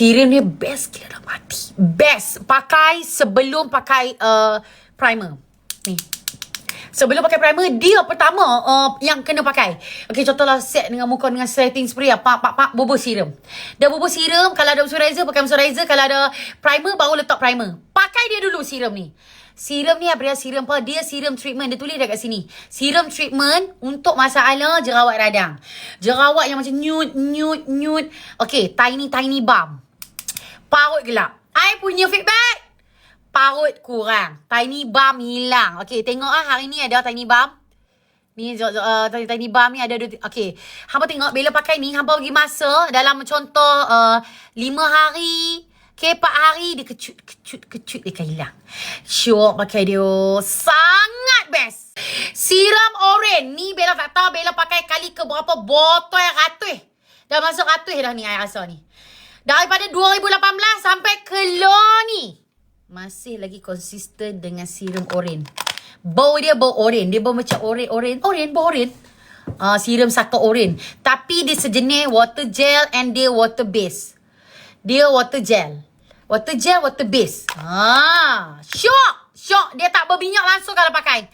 Serum ni best gila dah mati. Best. Pakai sebelum pakai uh, primer. Ni. Sebelum pakai primer, dia pertama uh, yang kena pakai. Okay, contohlah set dengan muka dengan setting spray. Pak, pak, pak, bubur serum. Dah bubur serum, kalau ada moisturizer, pakai moisturizer. Kalau ada primer, baru letak primer. Pakai dia dulu serum ni. Serum ni apa dia serum apa? Dia serum treatment. Dia tulis dekat sini. Serum treatment untuk masalah jerawat radang. Jerawat yang macam nude, nude, nude. Okay, tiny, tiny balm. Parut gelap. I punya feedback. Parut kurang. Tiny balm hilang. Okay, tengok ah hari ni ada tiny balm. Ni uh, tiny, tiny balm ni ada dua. Okay. Hampa tengok bila pakai ni, hampa bagi masa dalam contoh uh, lima hari. Okay, empat hari dia kecut, kecut, kecut dia akan hilang. Syok pakai dia. Sangat best. Siram oren. Ni Bella tak tahu Bella pakai kali ke berapa botol ratus. Dah masuk ratus dah ni I rasa ni. Daripada 2018 sampai keluar ni. Masih lagi konsisten dengan serum oren. Bau dia bau oren. Dia bau macam oren-oren. Oren, bau oren. Uh, serum saka oren. Tapi dia sejenis water gel and dia water base. Dia water gel. Water gel, water base. Ah, syok. Syok. Dia tak berminyak langsung kalau pakai.